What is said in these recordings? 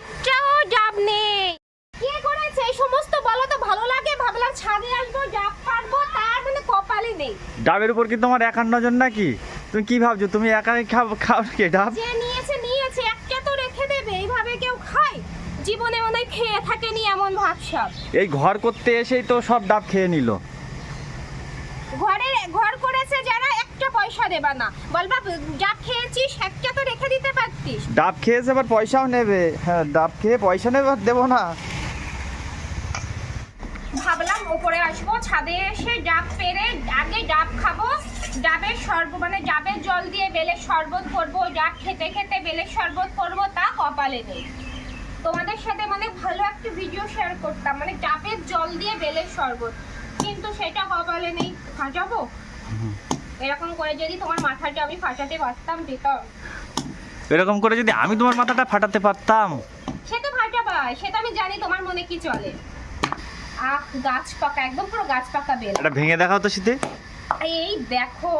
একটাও ডাব নেই। কে করেছে? এই সমস্ত বলো তো ভালো লাগে? ভাবলাম ছাদে আসব ডাব পারব তার মানে কপালে নেই। ডাবের উপর কি নজর নাকি? তুমি কি ভাবছ? তুমি একাই খাও খাও নাকি ডাব? যে নিয়েছে নিয়েছে একটা তো রেখে দেবে এইভাবে কেউ খায়? জীবনে মনে খেয়ে থাকেনি এমন ভাবসাব। এই ঘর করতে এসেই তো সব ডাব খেয়ে নিল। ঘরে ঘর করেছে যারা দেবা না। বলবা যা খেয়েছিস? একটা তো রেখে দিতে পারতিস। ডাব খেয়েছে আবার পয়সাও নেবে। হ্যাঁ ডাব খেয়ে পয়সা নেবে আর দেবো না। ভাবলাম ওপরে আসব ছাদে এসে ডাব পেরে আগে ডাব খাব। ডাবের শরবত মানে ডাবের জল দিয়ে বেলের শরবত করব ডাব খেতে খেতে বেলের শরবত করব তা কপালে নেই। তোমাদের সাথে মানে ভালো একটা ভিডিও শেয়ার করতাম মানে ডাবের জল দিয়ে বেলের শরবত। কিন্তু সেটা কপালে নেই। ফাটাবো এরকম করে যদি তোমার মাথাটা আমি ফাটাতে পারতাম দিতাম এরকম করে যদি আমি তোমার মাথাটা ফাটাতে পারতাম? সে তো ফাটাবা সেটা আমি জানি তোমার মনে কি চলে। আহ গাছ পাকা একদম পুরো গাছ পাকা বেল। এটা ভেঙে দেখাও তো শীতে। এই দেখো।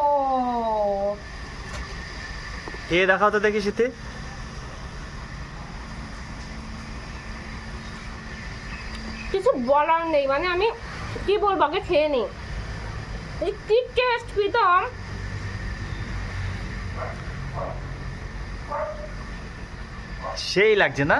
খেয়ে দেখাও তো দেখি শীতে। কিছু বলার নেই মানে আমি কি বলব আগে খেয়ে নিই। কি টেস্ট প্রীতম সেই লাগছে না?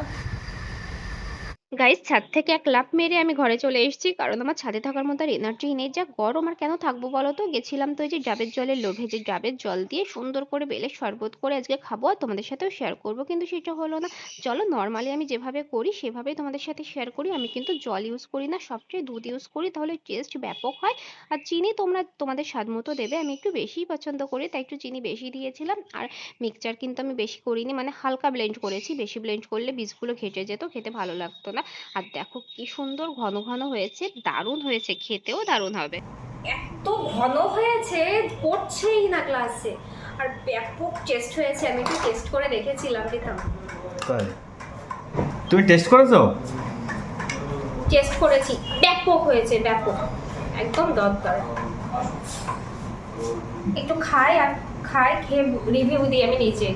গাইস ছাদ থেকে এক লাফ মেরে আমি ঘরে চলে এসেছি, কারণ আমার ছাদে থাকার মতো আর এনার্জি নেই। যা গরম আর কেন থাকব বলো তো? গেছিলাম তো ওই যে ডাবের জলের লোভে, যে ডাবের জল দিয়ে সুন্দর করে বেলের শরবত করে আজকে খাব আর তোমাদের সাথেও শেয়ার করব, কিন্তু সেটা হলো না। চলো নর্মালি আমি যেভাবে করি, সেভাবেই তোমাদের সাথে শেয়ার করি। আমি কিন্তু জল ইউজ করি না, সবচেয়ে দুধ ইউজ করি, তাহলে টেস্ট ব্যাপক হয়। আর চিনি তোমরা তোমাদের স্বাদ মতো দেবে, আমি একটু বেশিই পছন্দ করি, তাই একটু চিনি বেশি দিয়েছিলাম। আর মিক্সচার কিন্তু আমি বেশি করিনি মানে হালকা ব্লেন্ড করেছি, বেশি ব্লেন্ড করলে বীজগুলো ঘেটে যেত, খেতে ভালো লাগতো না। আর দেখো কি সুন্দর ঘন ঘন হয়েছে দারুণ হয়েছে খেতেও দারুণ হবে। এত ঘন হয়েছে পড়ছেই না ক্লাসে আর ব্যাপক টেস্ট হয়েছে আমি একটু টেস্ট করে দেখেছিলাম প্রীতম তুমি টেস্ট করেছ? টেস্ট করেছি। ব্যাপক হয়েছে ব্যাপক। একদম দরকার। একটু খাই আর খাই খেয়ে রিভিউ দিই আমি নিচে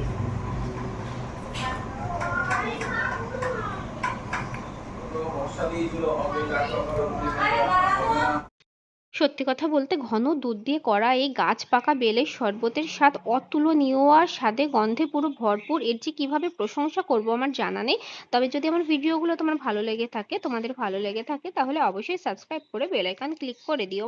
সত্যি কথা বলতে ঘন দুধ দিয়ে করা এই গাছ পাকা বেলের শরবতের স্বাদ অতুলনীয় আর স্বাদে গন্ধে পুরো ভরপুর। এর যে কীভাবে প্রশংসা করব আমার জানা নেই। তবে যদি আমার ভিডিওগুলো তোমার ভালো লেগে থাকে, তোমাদের ভালো লেগে থাকে, তাহলে অবশ্যই সাবস্ক্রাইব করে বেলাইকান ক্লিক করে দিও।